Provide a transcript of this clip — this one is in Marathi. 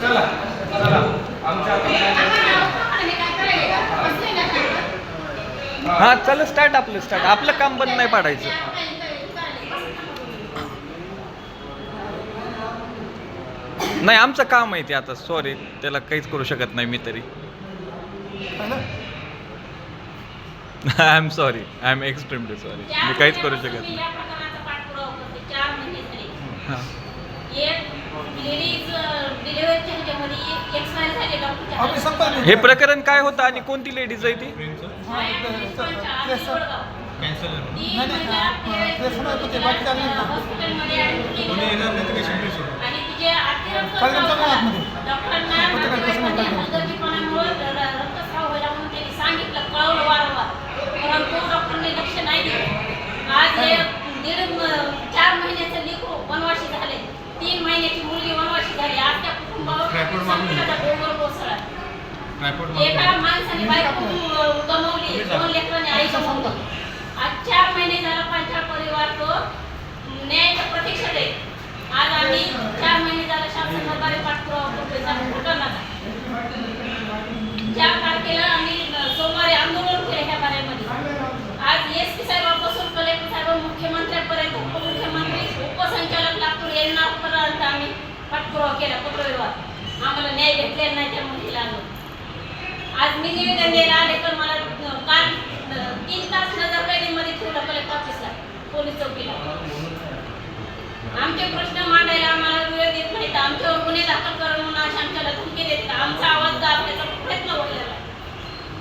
चला. चला. आमच्या. हा चल स्टार्ट आपलं स्टार्ट आपलं काम बंद नाही पाडायचं. नाही आमचं काम आहे ते आता. सॉरी त्याला काहीच करू शकत नाही मी तरी. I am sorry I am extremely sorry मी काहीच करू शकत नाही. या प्रकरणाचा पाठपुरावा करते. चार महिने झाले. हा. हे प्रकरण काय होतं आणि कोणती लेडीज आहे ती? आहे गमावली आज चार महिने झाला पंचाळ परिवार तो न्यायाच्या प्रतीक्षेत आहे आज आम्ही चार महिने झाला शासन दरबारी पाठपुरावा करतोय त्या चार तारखेला आम्ही सोमवारी आंदोलन केले ह्या बाऱ्यामध्ये आज एस पी साहेबांपासून कलेक्टर साहेब मुख्यमंत्र्यांपर्यंत उपमुख्यमंत्री उपसंचालक लातूर यांनापर्यंत आम्ही पाठपुरावा केला पत्रव्यवहार आम्हाला न्याय भेटलेला नाही त्या महिलांना आज मी निवेदन द्यायला आले तर मला काल तीन तास नजर कैदीमध्ये ठेवलं कलेक्टर ऑफिसला पोलीस चौकीला. आमचे प्रश्न मांडायला आम्हाला वेळ देत नाही आमच्यावर गुन्हे दाखल करून म्हणून अशा आमच्याला